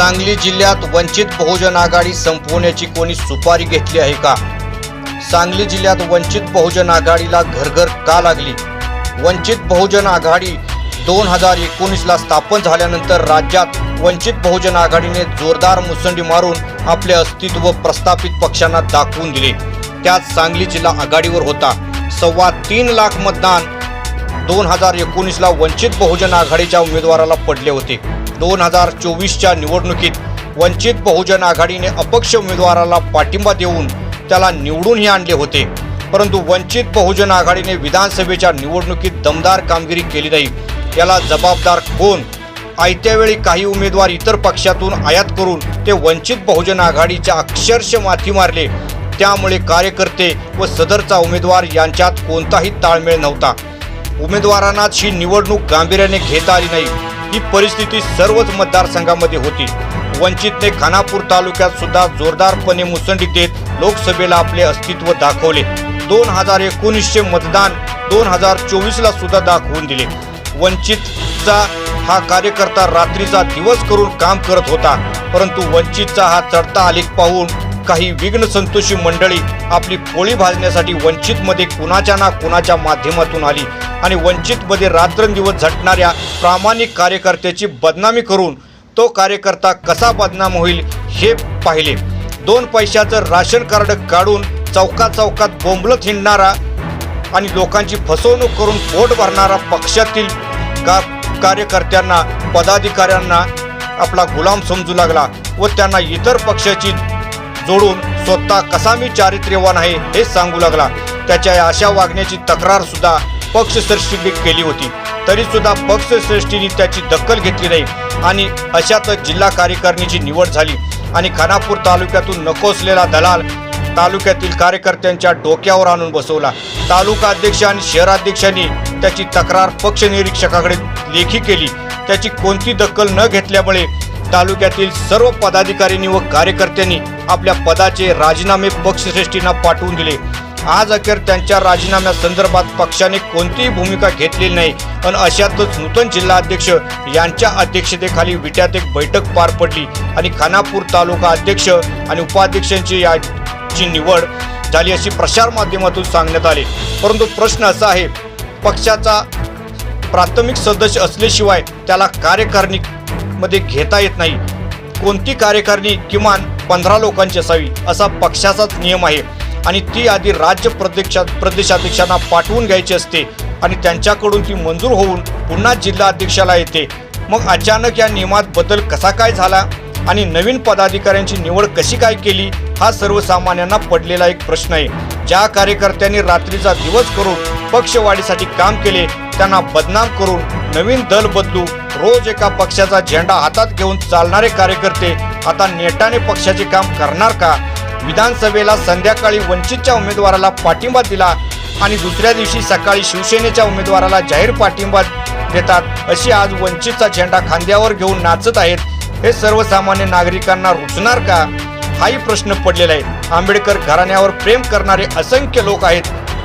सांगली जिल्ह्यात वंचित बहुजन आघाडी संपवण्याची कोणी सुपारी घेतली आहे का? सांगली जिल्ह्यात वंचित बहुजन आघाडीला घरघर का लागली? वंचित बहुजन आघाडी दोन हजार एकोणीसला स्थापन झाल्यानंतर राज्यात वंचित बहुजन आघाडीने जोरदार मुसंडी मारून आपले अस्तित्व प्रस्थापित पक्षांना दाखवून दिले. त्यात सांगली जिल्हा आघाडीवर होता. सव्वा तीन लाख मतदान दोन हजार एकोणीसला वंचित बहुजन आघाडीच्या उमेदवाराला पडले होते. दोन हजार चोवीसच्या निवडणुकीत वंचित बहुजन आघाडीने अपक्ष उमेदवाराला पाठिंबा देऊन त्याला निवडूनही आणले होते. परंतु वंचित बहुजन आघाडीने विधानसभेच्या निवडणुकीत दमदार कामगिरी केली नाही. याला जबाबदार कोण? आयत्यावेळी काही उमेदवार इतर पक्षातून आयात करून ते वंचित बहुजन आघाडीच्या अक्षरश माथी मारले. त्यामुळे कार्यकर्ते व सदरचा उमेदवार यांच्यात कोणताही ताळमेळ नव्हता. उमेदवारांनाच ही निवडणूक गांभीर्याने घेता आली नाही. ही परिस्थिती सर्वच मतदारसंघामध्ये होती. वंचितने खानापूर तालुक्यात सुद्धा जोरदारपणे मुसंडी देत लोकसभेला आपले अस्तित्व दाखवले. दोन हजार एकोणीसचे मतदान दोन हजार चोवीसला सुद्धा दाखवून दिले. वंचितचा हा कार्यकर्ता रात्रीचा दिवस करून काम करत होता. परंतु वंचितचा हा चढता आलेख पाहून काही विघ्न संतोषी मंडळी आपली पोळी भाजण्यासाठी वंचितमध्ये कुणाच्या ना कुणाच्या माध्यमातून आली आणि वंचितमध्ये रात्रंदिवस झटणाऱ्या प्रामाणिक कार्यकर्त्याची बदनामी करून तो कार्यकर्ता कसा बदनाम होईल हे पाहिले. दोन पैशाचं राशन कार्ड काढून चौकात चौकात बोंबलत हिंडणारा आणि लोकांची फसवणूक करून पोट भरणारा पक्षातील का कार्यकर्त्यांना पदाधिकाऱ्यांना आपला गुलाम समजू लागला व त्यांना इतर पक्षाची जोडून स्वतः कसा मी चारित्र्यवान आहे हे सांगू लागला. त्याच्या या अशा वागण्याची तक्रार सुद्धा पक्षश्रेष्ठीने केली होती. तरी सुद्धा पक्षश्रेष्ठीने त्याची दखल घेतली नाही आणि अशातच जिल्हा कार्यकारिणीची निवड झाली आणि खानापूर तालुक्यातून नको असलेला दलाल तालुक्यातील कार्यकर्त्यांच्या डोक्यावर आणून बसवला. तालुका अध्यक्ष आणि शहराध्यक्षांनी त्याची तक्रार पक्ष निरीक्षकाकडे लेखी केली. त्याची कोणती दखल न घेतल्यामुळे तालुक्यातील सर्व पदाधिकाऱ्यांनी व कार्यकर्त्यांनी आपल्या पदाचे राजीनामे पक्षश्रेष्ठींना पाठवून दिले. आज अखेर त्यांच्या राजीनाम्यासंदर्भात पक्षाने कोणतीही भूमिका घेतलेली नाही. पण अशातच नूतन जिल्हाध्यक्ष यांच्या अध्यक्षतेखाली विट्यात एक बैठक पार पडली आणि खानापूर तालुका अध्यक्ष आणि उपाध्यक्षांची याची निवड झाली अशी प्रसार माध्यमातून सांगण्यात आले. परंतु प्रश्न असा आहे पक्षाचा प्राथमिक सदस्य असल्याशिवाय त्याला मध्ये घेता येत नाही. कोणती कार्यकारिणी किमान पंधरा लोकांची असावी असा पक्षाचाच नियम आहे. आणि ती आधी राज्य प्रदेशा प्रदेशाध्यक्षांना पाठवून घ्यायची असते आणि त्यांच्याकडून ती मंजूर होऊन पुन्हा जिल्हा अध्यक्षाला येते. मग अचानक या नियमात बदल कसा काय झाला आणि नवीन पदाधिकाऱ्यांची निवड कशी काय केली हा सर्वसामान्यांना पडलेला एक प्रश्न आहे. ज्या कार्यकर्त्यांनी रात्रीचा दिवस करून पक्षवाढीसाठी काम केले त्यांना बदनाम करून नवीन दल बदलू रोज एका पक्षाचा झेंडा हातात घेऊन चालणारे कार्यकर्ते आता नेटाने पक्षाचे काम करणार का? विधानसभेला संध्याकाळी वंचितच्या उमेदवाराला पाठिंबा दिला आणि दुसऱ्या दिवशी सकाळी शिवसेनेच्या उमेदवाराला जाहीर पाठिंबा देतात अशी आज वंचितचा झेंडा खांद्यावर घेऊन नाचत आहेत. हे सर्वसामान्य नागरिकांना रुचणार का? हाही प्रश्न पडलेला आहे. आंबेडकर घराण्यावर प्रेम करणारे असंख्य लोक आहेत.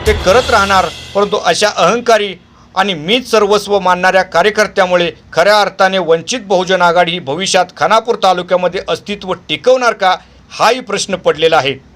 ते करत राहणार परंतु अशा अहंकारी आणि मीच सर्वस्व मानणाऱ्या कार्यकर्त्यामुळे खऱ्या अर्थाने वंचित बहुजन आघाडी भविष्यात खानापूर तालुक्यामध्ये अस्तित्व टिकवणार का? हाही प्रश्न पडलेला आहे.